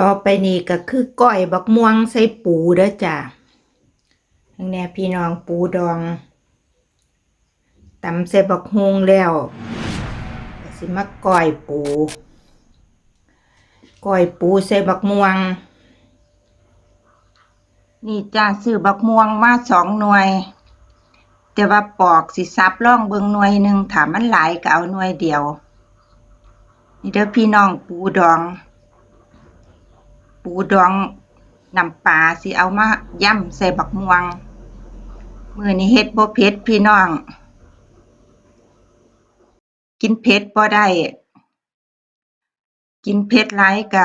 ต่อไปนี้ก็คือก้อยบักม่วงใส่ปูเด้อจ้ะทั้งแน่พี่น้องปูดองตำใส่บักฮวงแล้วก็สิมาก้อยปูก้อยปูใส่บักม่วง นี่จ้าซื้อบักม่วงมาสองหน่วย แต่ว่าปอกสิซับล่องเบิงหน่วยหนึ่งถามมันหลายก็เอาหน่วยเดียว นี่เด้อพี่น้องปูดอง ปูดองน้ำปลาสิเอามาย่ำใส่บักม่วง มือนี้เฮ็ดบ่เผ็ดพี่น้อง กินเผ็ดบ่ได้ กินเผ็ดหลายก็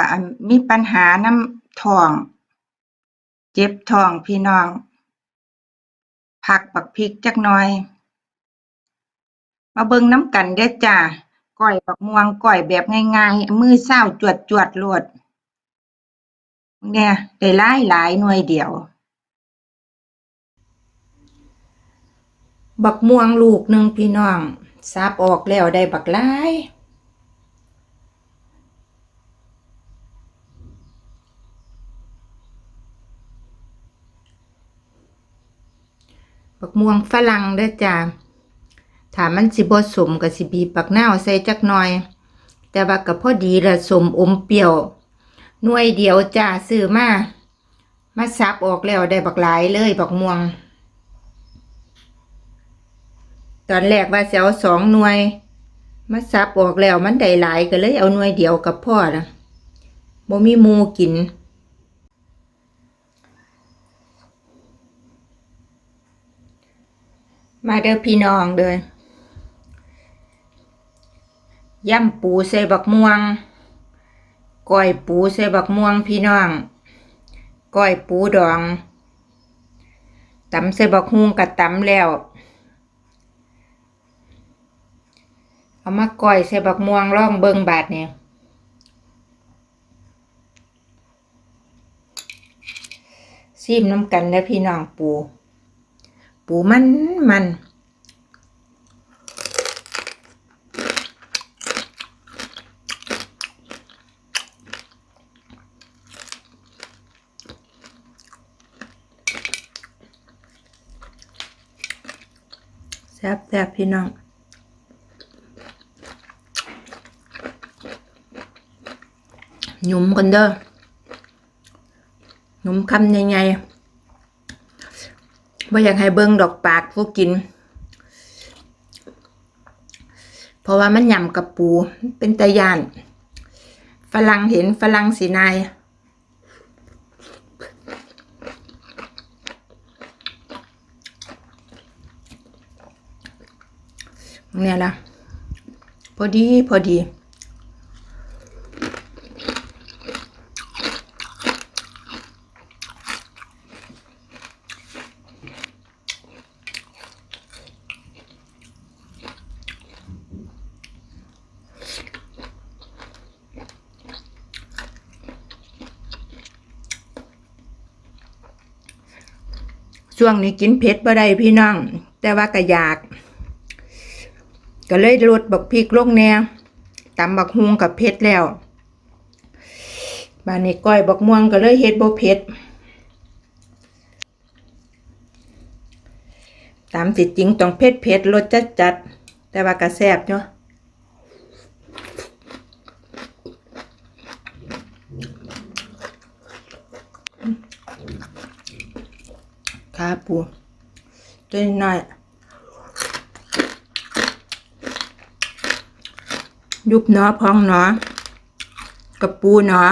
มีปัญหาน้ำท้อง เจ็บท้องพี่น้องผักบักพริกจักหน่อย มาเบิ่งน้ำกันเด้อจ้าก้อยบักม่วงก้อยแบบง่ายๆ มือเศร้าจวดจวดๆโลด เนี่ยได้หลายหลายหน่วยเดียวบักม่วงลูกหนึ่งพี่น้องซับออกแล้วได้บักหลาย บักม่วงฝรั่งเด้อจ้าถามมันสิบสมก็สิบีบักนาวใส่จักหน่อย แต่ว่าก็พอดีละสมอมเปรี้ยว หน่วยเดียวจ้าซื้อมามาซับออกแล้วได้บักหลายเลยบักม่วง ตอนแรกว่าจะเอาสองหน่วย มาซับออกแล้วมันได้หลายก็เลยเอาหน่วยเดียวกับพ่อนะบ่มีมูกินมาเด้อพี่น้องเด้อย่ำปูใส่บักม่วง ก้อยปูใส่บักม่วงพี่น้องก้อยปูดองตำใส่บักฮุงกับตำแล้ว เอามาก้อยใส่บักม่วงร่องเบิงบาดเนี่ยซีมน้ำกันแล้วพี่น้องปู ปูมันมัน ซ่บแซ่บพี่น้องหยุมกันเด้อหยุมคำใหญ่ๆว่าอยากให้เบิ่งดอกปากผู้กิน เพราะว่ามันยำกับปู เป็นตะยาน ฝรั่งเห็นฝรั่งสีนาย เนี่ยละพอดีพอดี ช่วงนี้กินเผ็ดบ่ได้พี่น้อง แต่ว่าก็อยาก ก็เลยลดบักพริกลงแน่ตำบักฮุงกับเผ็ดแล้วบานนี้ก้อยบักม่วงก็เลยเฮ็ดบ่เผ็ดตามสิจริงต้องเผ็ดเผ็ดรสจัดจัดแต่ว่าก็แซบเนาะขาปูตัวน้อย ยุบเนาะพองเนาะกับปูเนาะ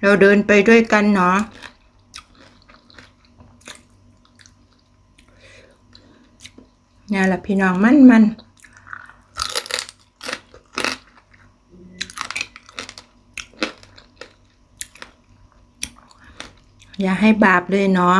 เราเดินไปด้วยกันเนาะนี่แหละพี่น้องมันมันอย่าให้บาปเลยเนาะ